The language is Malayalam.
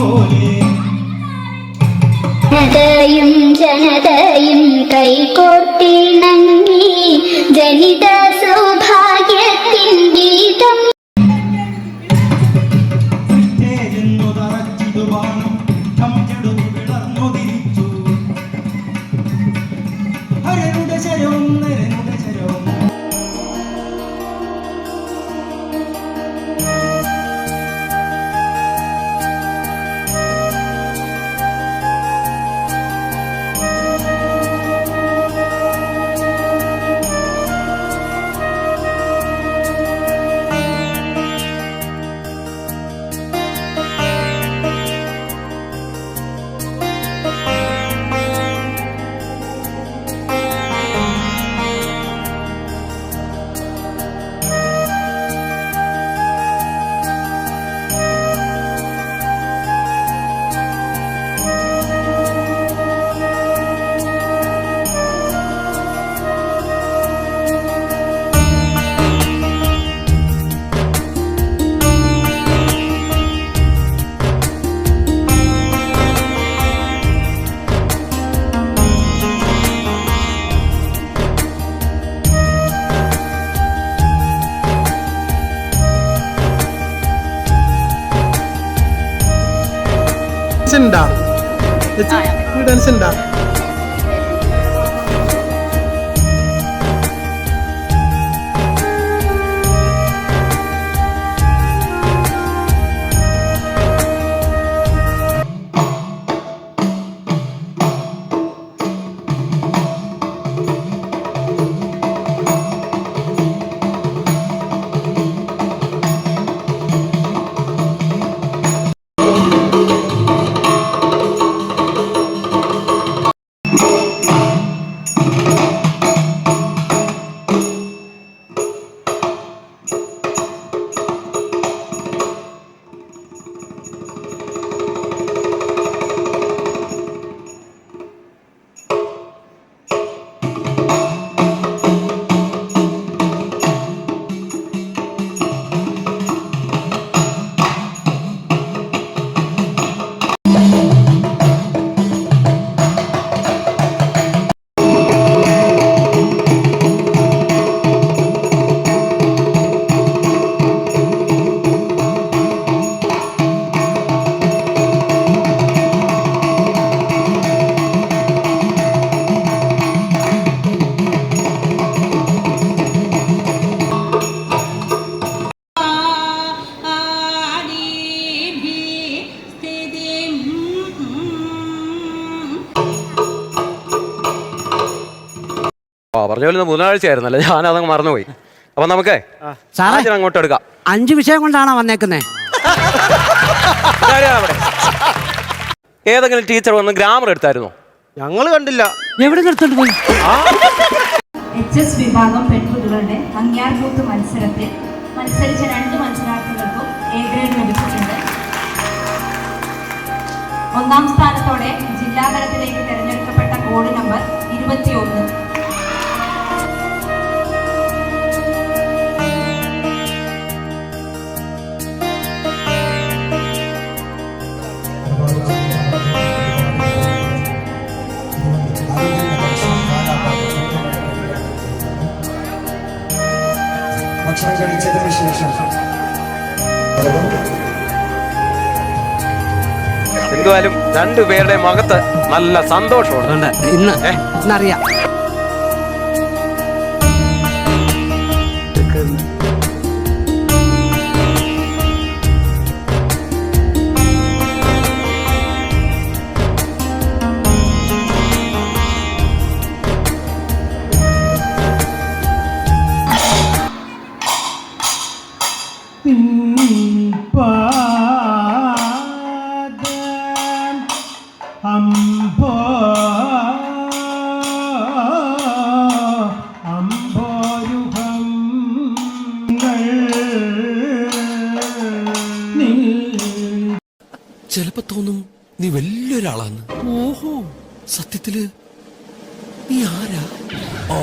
പോലെ ജനതയും കൈകോട്ടി കൈകോർത്തിണങ്ങി ജനിത സൗഭാഗ്യത്തിൻ ഗീതം. തേരുന്നു തറച്ചിതു ഡാൻസ് ഉണ്ടാ ഡാൻസ് ഉണ്ടാ ആ പറഞ്ഞ പോലെ ബുധനാഴ്ച ആയിരുന്നല്ലേ ഞാൻ അതങ്ങ് മറന്നുപോയി. അപ്പൊ നമുക്ക് അങ്ങോട്ട് എടുക്കാം. അഞ്ചു വിഷയം കൊണ്ടാണോ വന്നേക്കുന്നേ? ഇതാരാ അവിടെ? ഏതെങ്കിലും ടീച്ചർ വന്ന് ഗ്രാമർ എടുത്തായിരുന്നോ? ഞങ്ങൾ കണ്ടില്ല. എവിടെ നിർത്തോണ്ട് പോയി? എച്ച് എസ് വിഭാഗം പെൺകുട്ടികളുടെ അങ്ങാർ ബൂത്ത് മത്സരത്തിൽ മത്സരിച്ച രണ്ട് മത്സരാർത്ഥികൾക്കും എ ഗ്രേഡ് ലഭിച്ചിട്ടുണ്ട്. ഒന്നാം സ്ഥാനത്തോടെ ജില്ലാതലത്തിലേക്ക് തിരഞ്ഞെടുക്കപ്പെട്ട കോഡ് നമ്പർ ഇരുപത്തിയൊന്ന്. എന്തുവായാലും രണ്ടുപേരുടെ മുഖത്ത് നല്ല സന്തോഷമുണ്ട്. ഇന്ന്? ഇന്നറിയാം. പാദം അംബോ ചിലപ്പോ തോന്നും നീ വലിയൊരാളാന്ന്. ഓഹോ. സത്യത്തിൽ നീ ആരാ? ഓ